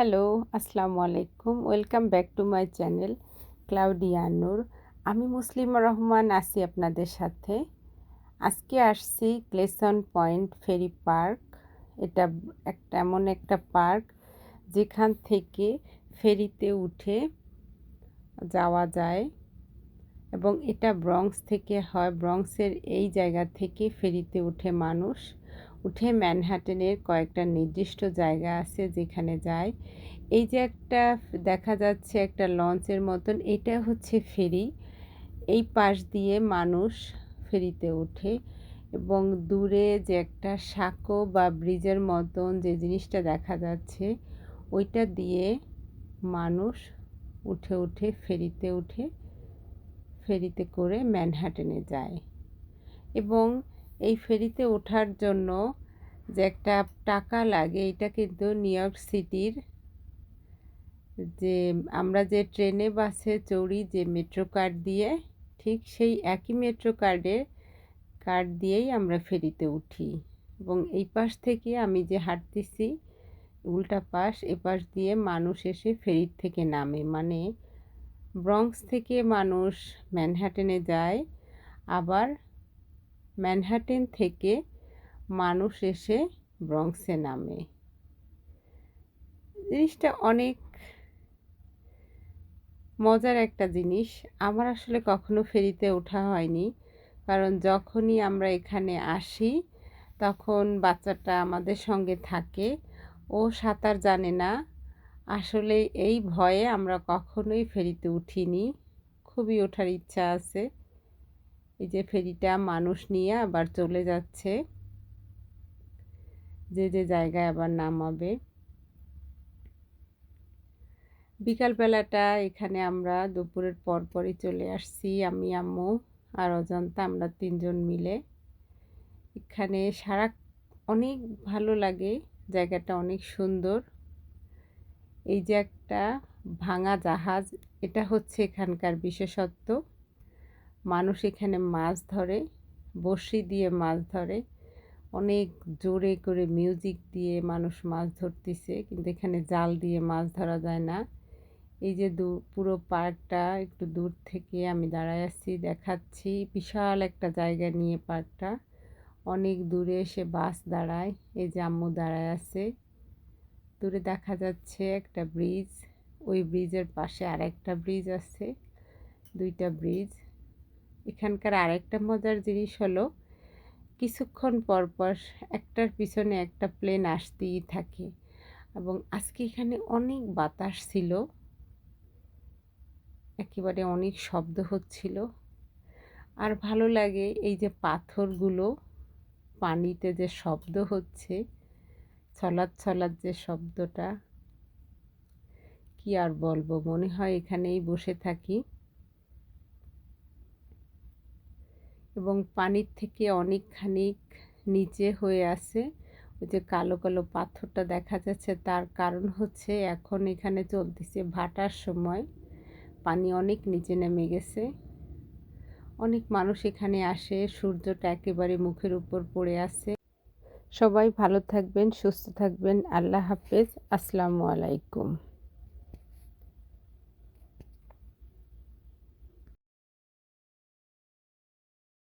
Hello আসসালামু আলাইকুম welcome back to my channel ক্লাউডিয়ানুর আমি মুসলিমা রহমান আছি আপনাদের সাথে। আজকে আসছি ক্লেসন পয়েন্ট ফেরি পার্ক এটা একটা এমন একটা পার্ক যেখান থেকে ফেরিতে উঠে যাওয়া যায়। এবং এটা ব্রঙ্কস থেকে হয়। ব্রঙ্কসের এই জায়গা থেকে ফেরিতে উঠে মানুষ উঠে ম্যানহাটেনের কয়েকটা নির্দিষ্ট জায়গা আছে যেখানে যায়। এই যে একটা দেখা যাচ্ছে একটা লঞ্চের মতন, এটা হচ্ছে ফেরি। এই পাশ দিয়ে মানুষ ফেরিতে ওঠে এবং দূরে যে একটা সাঁকো বা ব্রিজের মতন যে জিনিসটা দেখা যাচ্ছে, ওইটা দিয়ে মানুষ উঠে উঠে ফেরিতে উঠে, ফেরিতে করে ম্যানহাটেনে যায়। এবং এই ফেরিতে ওঠার জন্য যে একটা টাকা লাগে, এটা কিন্তু নিউ ইয়র্ক সিটির যে আমরা যে ট্রেনে, বাসে চড়ি যে মেট্রো কার্ড দিয়ে, ঠিক সেই একই মেট্রো কার্ডের কার্ড দিয়েই আমরা ফেরিতে উঠি। এবং এই পাশ থেকে আমি যে হাঁটতেছি, উল্টা পাশ, এ পাশ দিয়ে মানুষ এসে ফেরির থেকে নামে। মানে ব্রঙ্কস থেকে মানুষ ম্যানহাটেনে যায়, আবার ম্যানহাটেন থেকে মানুষ এসে ব্রংসে নামে। জিনিসটা অনেক মজার একটা জিনিস। আমার আসলে কখনো ফেরিতে ওঠা হয়নি, কারণ যখনই আমরা এখানে আসি, তখন বাচ্চাটা আমাদের সঙ্গে থাকে। ও সাঁতার জানে না। আসলে এই ভয়ে আমরা কখনোই ফেরিতে উঠিনি। খুবই ওঠার ইচ্ছা আছে। এই যে ফেরিটা মানুষ নিয়ে আবার চলে যাচ্ছে। যে যে জায়গায় আবার নামাবে। বিকালবেলাটা এখানে আমরা দুপুরের পর পরই চলে আসছি, আমি, আম্মু আর অজন্তা, আমরা তিনজন মিলে। এখানে সারা অনেক ভালো লাগে, জায়গাটা অনেক সুন্দর। এই যে একটা ভাঙা জাহাজ, এটা হচ্ছে এখানকার বিশেষত্ব। মানুষ এখানে মাছ ধরে, বড়শি দিয়ে মাছ ধরে, অনেক জোরে করে মিউজিক দিয়ে মানুষ মাছ ধরতেছে, কিন্তু এখানে জাল দিয়ে মাছ ধরা যায় না। এই যে দু, পুরো পার্কটা একটু দূর থেকে আমি দাঁড়ায় আছি, দেখাচ্ছি। বিশাল একটা জায়গা নিয়ে পার্কটা। অনেক দূরে এসে বাস দাঁড়ায়, এই যে আম্মু দাঁড়ায় আছে। দূরে দেখা যাচ্ছে একটা ব্রিজ ওই ব্রিজের পাশে আর একটা ব্রিজ আছে, দুইটা ব্রিজ এখানকার আরেকটা মজার জিনিস হলো, কিছুক্ষণ পর পর একটার পিছনে একটা প্লেন আসতেই থাকে। এবং আজকে এখানে অনেক বাতাস ছিল, একেবারে অনেক শব্দ হচ্ছিল। আর ভালো লাগে এই যে পাথরগুলো, পানিতে যে শব্দ হচ্ছে, ছলাৎ ছলাৎ যে শব্দটা, কি আর বলব, মনে হয় এখানেই বসে থাকি। এবং পানির থেকে অনেকখানি নিচে হয়ে আছে। ওই যে কালো কালো পাথরটা দেখা যাচ্ছে, তার কারণ হচ্ছে এখন এখানে চলতেছে ভাটার সময়। পানি অনেক নিচে নেমে গেছে। অনেক মানুষ এখানে আসে, সূর্যটা একেবারে মুখের উপর পড়ে আছে। সবাই ভালো থাকবেন, সুস্থ থাকবেন। আল্লাহ হাফেজ। আসসালামু আলাইকুম।